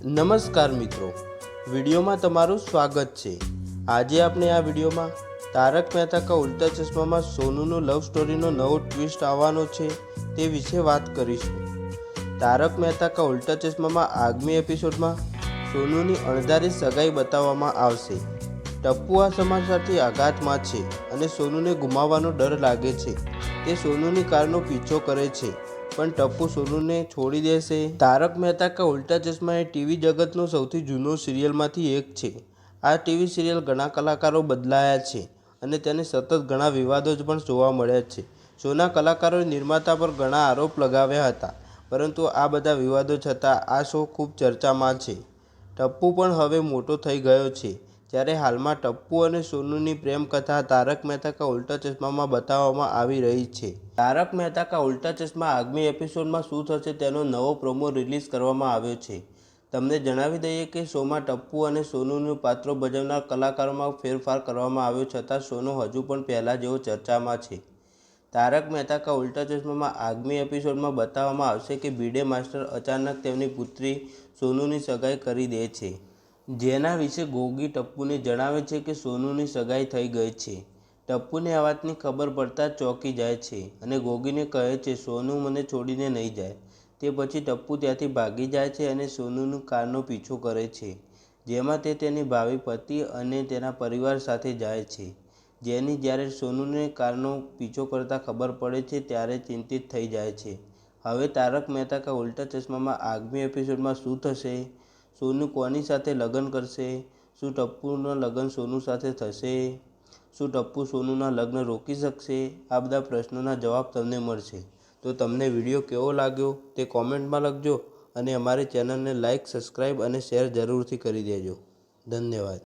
નમસ્કાર મિત્રો. વિડીયોમાં તમારું સ્વાગત છે. આજે આપણે આ વિડીયોમાં તારક મહેતા કા ઉલ્ટા ચશ્મામાં સોનુનો લવ સ્ટોરીનો નવો ટ્વિસ્ટ આવવાનો છે તે વિશે વાત કરીશું. તારક મહેતા કા ઉલ્ટા ચશ્મામાં આગામી એપિસોડમાં સોનુની અણધારી સગાઈ બતાવવામાં આવશે. ટપ્પુ આ સમાચારથી આઘાતમાં છે અને સોનુને ગુમાવવાનો ડર લાગે છે. તે સોનુની કારનો પીછો કરે છે. પણ ટપ્પુ સોનુને છોડી દેશે. તારક મહેતા કા ઉલ્ટા ચશ્મા એ ટીવી જગતનો સૌથી જૂનો સિરિયલમાંથી એક છે. આ ટીવી સિરિયલ ઘણા કલાકારો બદલાયા છે અને તેને સતત ઘણા વિવાદો જ પણ જોવા મળ્યા છે. શોના કલાકારોએ નિર્માતા પર ઘણા આરોપ લગાવ્યા હતા, પરંતુ આ બધા વિવાદો છતાં આ શો ખૂબ ચર્ચામાં છે. ટપ્પુ પણ હવે મોટો થઈ ગયો છે. જ્યારે હાલમાં ટપ્પુ અને સોનુની પ્રેમ કથા તારક મહેતા કા ઉલ્ટા ચશ્મામાં બતાવવામાં આવી રહી છે. તારક મહેતા કા ઉલ્ટા ચશ્મા આગામી એપિસોડમાં શું થશે તેનો નવો પ્રોમો રિલીઝ કરવામાં આવ્યો છે. તમને જણાવી દઈએ કે શોમાં ટપ્પુ અને સોનુનું પાત્રો ભજવનાર કલાકારોમાં ફેરફાર કરવામાં આવ્યો છતાં સોનુ હજુ પણ પહેલાં જેવો ચર્ચામાં છે. તારક મહેતા કા ઉલ્ટા ચશ્મામાં આગામી એપિસોડમાં બતાવવામાં આવશે કે ભીડે માસ્ટર અચાનક તેમની પુત્રી સોનુની સગાઈ કરી દે છે. જેના વિશે ગોગી ટપ્પુને જણાવે છે કે સોનુની સગાઈ થઈ ગઈ છે. ટપ્પુને આ વાતની ખબર પડતાં ચોંકી જાય છે અને ગોગીને કહે છે, સોનુ મને છોડીને નહીં જાય. તે પછી ટપ્પુ ત્યાંથી ભાગી જાય છે અને સોનુનું કારનો પીછો કરે છે, જેમાં તે તેની ભાવિ પતિ અને તેના પરિવાર સાથે જાય છે. જેની જ્યારે સોનુને કારનો પીછો કરતાં ખબર પડે છે, ત્યારે ચિંતિત થઈ જાય છે. હવે તારક મહેતા કા ઉલ્ટા ચશ્મામાં આગામી એપિસોડમાં શું થશે? સોનુ કોની સાથે લગ્ન કરશે? શું ટપ્પુના લગ્ન સોનુ સાથે થશે? શું ટપ્પુ સોનુના લગ્ન રોકી શકશે? આ બધા પ્રશ્નોના જવાબ તમને મળશે. તો તમને વીડિયો કેવો લાગ્યો તે કોમેન્ટમાં લખજો અને અમારી ચેનલને લાઇક સબસ્ક્રાઈબ અને શેર જરૂરથી કરી દેજો. ધન્યવાદ.